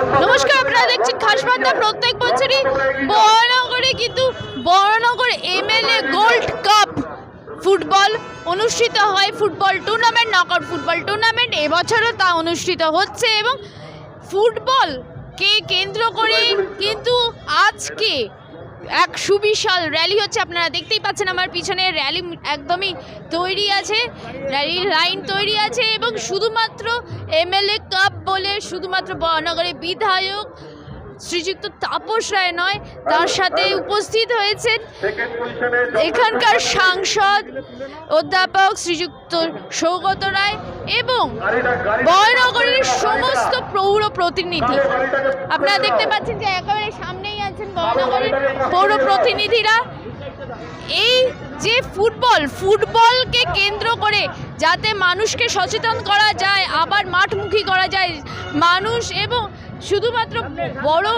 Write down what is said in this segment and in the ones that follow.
নমস্কার, আপনারা দেখছেন খাসবান্ধা প্রত্যেক বছরই বড়নগরে কিন্তু Baranagar MLA gold cup football অনুষ্ঠিত হয়। Football tournament, knockout football tournament এবছরও তা অনুষ্ঠিত হচ্ছে এবং ফুটবলকে কেন্দ্র করে কিন্তু আজকে এক সুবিশাল র্যালি হচ্ছে, আপনারা দেখতেই পাচ্ছেন আমার পিছনে র্যালি একদমই তৈরি আছে র্যালির লাইন তৈরি আছে এবং শুধুমাত্র এমএলএ কাপ বলে শুধুমাত্র বরানগরের বিধায়ক শ্রীযুক্ত তাপস রায় নয়, তার সাথে উপস্থিত হয়েছেন এখানকার সাংসদ অধ্যাপক শ্রীযুক্ত সৌগত রায় এবং বয়নগরের সমস্ত পৌর প্রতিনিধি। আপনারা দেখতে পাচ্ছেন যে একেবারে সামনেই বয়নগরের পৌর প্রতিনিধিরা, এই যে ফুটবল, ফুটবলকে কেন্দ্র করে যাতে মানুষকে সচেতন করা যায়, আবার মাঠমুখী করা যায়, মানুষ এবং শুধুমাত্র বড়,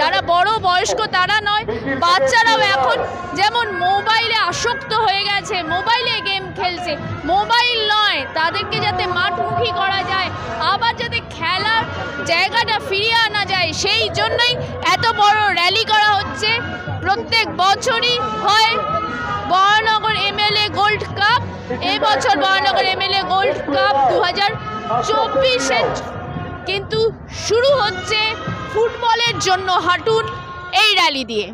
যারা বড় বয়স্ক তারা নয়, বাচ্চারাও এখন যেমন মোবাইলে আসক্ত হয়ে গেছে, মোবাইলে গেম খেলছে, মোবাইল নয়, তাদেরকে যাতে মাঠমুখী করা যায়, আবার যাতে খেলার জায়গাটা ফিরিয়ে আনা যায়, সেই জন্যই বড় র্যালি করা হচ্ছে। প্রত্যেক বছরই হয় বরানগর এমএলএ গোল্ড কাপ। এবছর বরানগর এমএলএ গোল্ড কাপ দু হাজার চব্বিশে কিন্তু শুরু হচ্ছে ফুটবলের জন্য হাঁটুন এই র্যালি দিয়ে।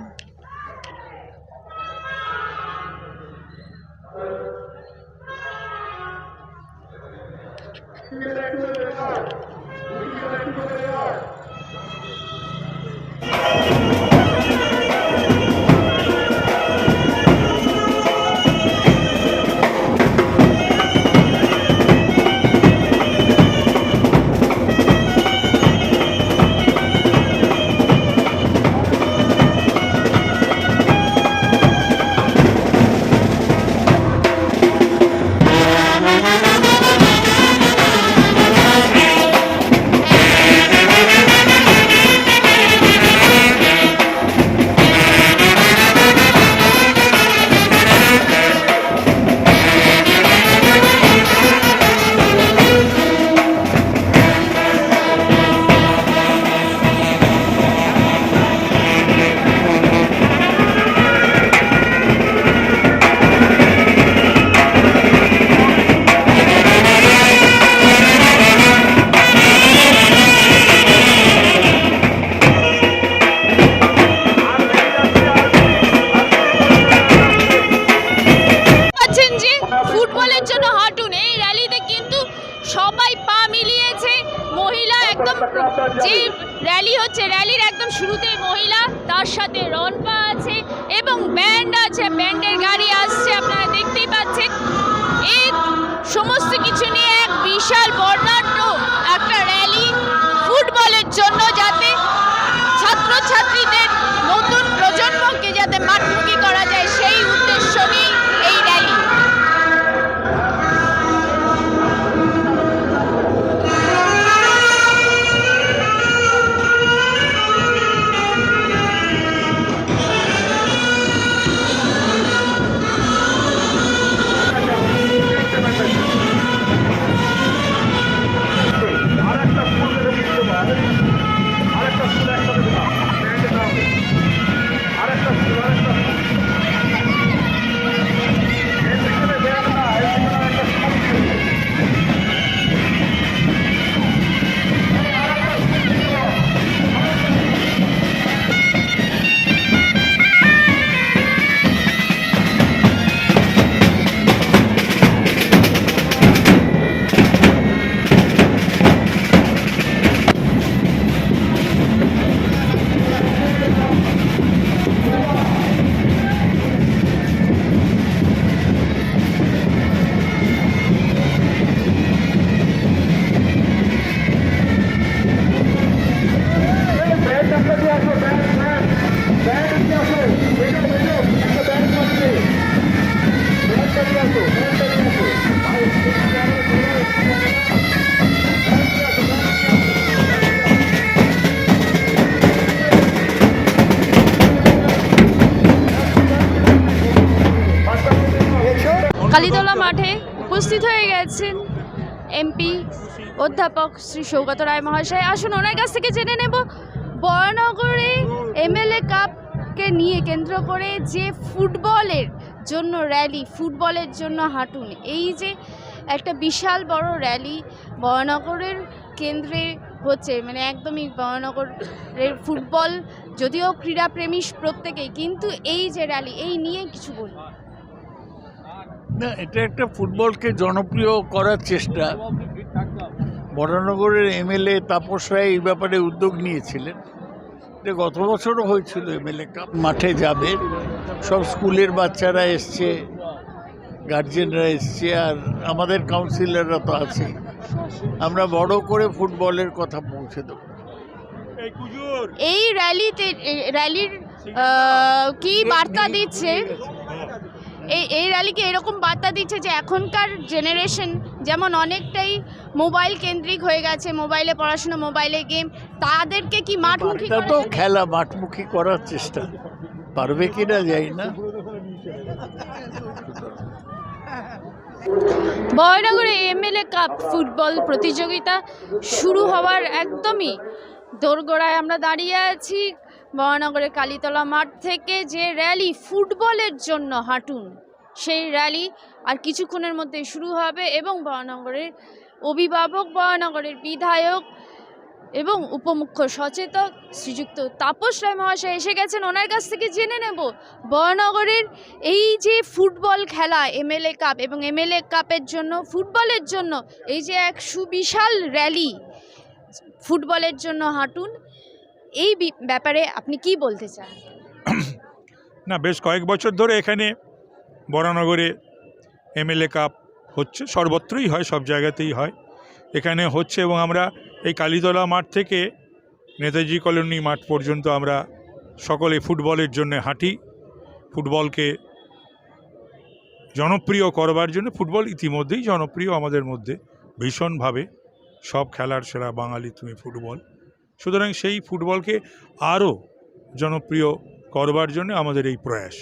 হাঁটুন এই র্যালিতে কিন্তু সবাই পা মিলিয়েছে। মহিলা একদম যে র্যালি হচ্ছে র্যালির একদম শুরুতে মহিলা, তার সাথে রনপা আছে এবং ব্যান্ড আছে ব্যান্ডের গাড়ি আসছে, আপনারা দেখতেই পাচ্ছেন। কালীতলা মাঠে উপস্থিত হয়ে গেছেন এমপি অধ্যাপক শ্রী সৌগত রায় মহাশয়। আসুন, ওনার কাছ থেকে জেনে নেব, বরানগরে এমএলএ কাপকে নিয়ে কেন্দ্র করে যে ফুটবলের জন্য র্যালি, ফুটবলের জন্য হাঁটুন, এই যে একটা বিশাল বড় র্যালি বরানগরের কেন্দ্রে হচ্ছে মানে একদমই বরানগরের ফুটবল, যদিও ক্রীড়াপ্রেমী প্রত্যেকেই, কিন্তু এই যে র্যালি, এই নিয়ে কিছু বলুন। না এটা একটা ফুটবলকে জনপ্রিয় করার চেষ্টা। বরানগরের এমএলএ তাপস রায় এই ব্যাপারে উদ্যোগ নিয়েছিলেন। এটা গত বছরও হয়েছিল এমএলএ কাপ। মাঠে যাবে। সব স্কুলের বাচ্চারা এসছে গার্জেনরা এসছে আর আমাদের কাউন্সিলররা তো আছে। আমরা বড় করে ফুটবলের কথা পৌঁছে দেবো। এই র্যালিতে র্যালির কি বার্তা দিচ্ছে? এই এই র্যালিকে এরকম বার্তা দিচ্ছে যে এখনকার জেনারেশন যেমন অনেকটাই মোবাইল কেন্দ্রিক হয়ে গেছে মোবাইলে পড়াশোনা মোবাইলে গেম তাদেরকে কি মাঠমুখী তো খেলা মাঠমুখী করার চেষ্টা। পারবে কি না যাই না। বয়নগরে এমএলএ কাপ ফুটবল প্রতিযোগিতা শুরু হওয়ার একদমই দোরগোড়ায় আমরা দাঁড়িয়ে আছি। বয়নগরের কালীতলা মাঠ থেকে যে র্যালি ফুটবলের জন্য হাঁটুন, সেই র্যালি আর কিছুক্ষণের মধ্যে শুরু হবে এবং বয়নগরের অভিভাবক বয়নগরের বিধায়ক এবং উপমুখ্য সচেতক শ্রীযুক্ত তাপস রায় মহাশয় এসে গেছেন। ওনার কাছ থেকে জেনে নেব বয়নগরের এই যে ফুটবল খেলা এমএলএ কাপ এবং এমএলএ কাপের জন্য, ফুটবলের জন্য এই যে এক সুবিশাল র্যালি, ফুটবলের জন্য হাঁটুন এই ব্যাপারে আপনি কি বলতে চান? না, বেশ কয়েক বছর ধরে এখানে বরানগরে এমএলএ কাপ হচ্ছে, সর্বত্রই হয়, সব জায়গাতেই হয়। এখানে হচ্ছে এবং আমরা এই কালীতলা মাঠ থেকে নেতাজি কলোনি মাঠ পর্যন্ত আমরা সকলে ফুটবলের জন্য হাঁটি। ফুটবলকে জনপ্রিয় করবার জন্য, ফুটবল ইতিমধ্যেই জনপ্রিয় আমাদের মধ্যে ভীষণভাবে। সব খেলার সেরা বাঙালি তুমি ফুটবল। সুতরাং সেই ফুটবলকে আরও জনপ্রিয় করবার জন্য আমাদের এই প্রয়াস।